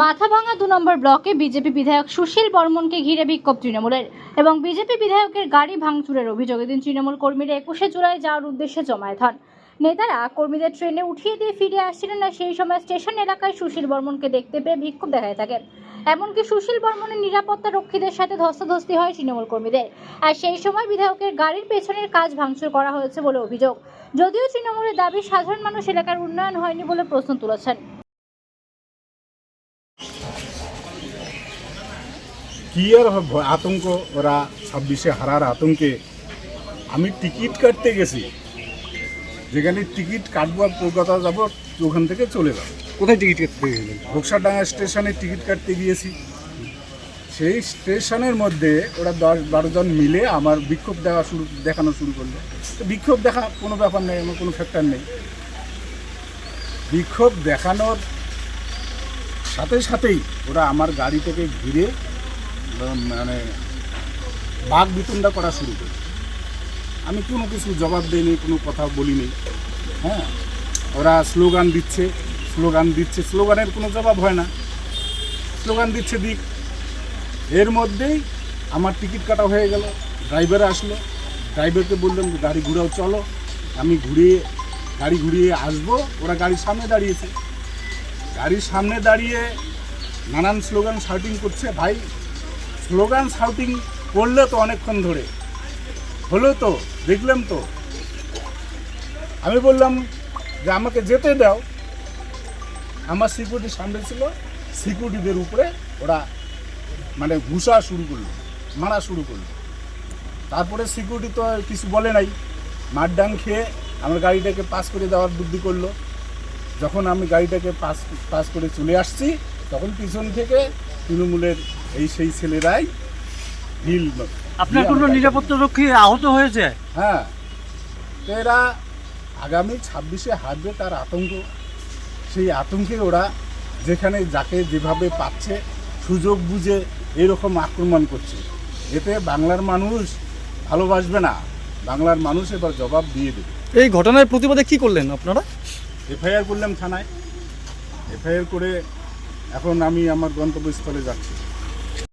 মাথাভাঙা দু নম্বর ব্লকে বিজেপি বিধায়ক সুশীল বর্মনকে ঘিরে বিক্ষোভ তৃণমূলের এবং বিজেপি বিধায়কের গাড়ি ভাঙচুরের অভিযোগ। এদিন তৃণমূল কর্মীরা একুশে জুলাই যাওয়ার উদ্দেশ্যে জমায়েত হন। নেতারা কর্মীদের ট্রেনে উঠিয়ে দিয়ে ফিরে আসছিলেন না সেই সময় স্টেশন এলাকায় সুশীল বর্মনকে দেখতে পেয়ে বিক্ষোভ দেখায় থাকেন। এমনকি সুশীল বর্মনের নিরাপত্তা রক্ষীদের সাথে ধস্তাধস্তি হয় তৃণমূল কর্মীদের। আর সেই সময় বিধায়কের গাড়ির পেছনের কাজ ভাঙচুর করা হয়েছে বলে অভিযোগ। যদিও তৃণমূলের দাবি সাধারণ মানুষ এলাকার উন্নয়ন হয়নি বলে প্রশ্ন তুলেছেন। কি আর আতঙ্ক ওরা ছাব্বিশে হারার আতঙ্কে আমি টিকিট কাটতে গেছি। যেখানে টিকিট কাটবো আর কলকাতা যাব ওখান থেকে চলে যাব। কোথায় টিকিট কাটতে গেছিলেন রোকসাডাঙ্গা স্টেশনে টিকিট কাটতে গিয়েছি। সেই স্টেশনের মধ্যে ওরা দশ বারোজন মিলে আমার বিক্ষোভ দেখা শুরু দেখানো শুরু করল। তো বিক্ষোভ দেখা কোনো ব্যাপার নেই আমার কোনো ফ্যাক্টর নেই। বিক্ষোভ দেখানোর সাথে সাথেই ওরা আমার গাড়ি থেকে ঘিরে মানে বাঘ বিতণ্ডা করা শুরু করে। আমি কোনো কিছু জবাব দিইনি, কোনো কথা বলিনি হ্যাঁ? ওরা স্লোগান দিচ্ছে স্লোগান দিচ্ছে, স্লোগানের কোনো জবাব হয় না। স্লোগান দিচ্ছে দিক। এর মধ্যেই আমার টিকিট কাটা হয়ে গেল, ড্রাইভার আসলো। ড্রাইভারকে বললাম যে, গাড়ি ঘুরাও, চলো। আমি ঘুরিয়ে, গাড়ি ঘুরিয়ে আসব। ওরা গাড়ির সামনে দাঁড়িয়েছে। গাড়ির সামনে দাঁড়িয়ে নানান স্লোগান শাউটিং করছে, ভাই স্লোগান শাউটিং করলে তো অনেকক্ষণ ধরে। হলো তো, দেখলাম তো। আমি বললাম যে, আমাকে যেতে দাও। আমার সিকিউরিটি সামনে ছিল। সিকিউরিটিদের উপরে ওরা মানে ঘুষা শুরু করল, মারা শুরু করল। তারপরে সিকিউরিটি তো কিছু বলে নাই। মারডাং খেয়ে আমার গাড়িটাকে পাস করে দেওয়ার বুদ্ধি করল। যখন আমি গাড়িটাকে পাস পাস করে চলে আসছি, তখন পিছন থেকে তৃণমূলের এই সেই ছেলেরাই ঢিল আপনার কোনো নিরাপত্তা রক্ষী আহত হয়েছে? হ্যাঁ। তো এরা আগামী ছাব্বিশে হারবে তার আতঙ্ক। সেই আতঙ্কে ওরা যেখানে যাকে যেভাবে পাচ্ছে সুযোগ বুঝে এরকম আক্রমণ করছে। এতে বাংলার মানুষ ভালোবাসবে না। বাংলার মানুষ এবার জবাব দিয়ে দেবে। এই ঘটনার প্রতিবাদে কি করলেন আপনারা? এফআইআর করলাম থানায়। এফআইআর করে এখন আমি আমার গন্তব্যস্থলে যাচ্ছি।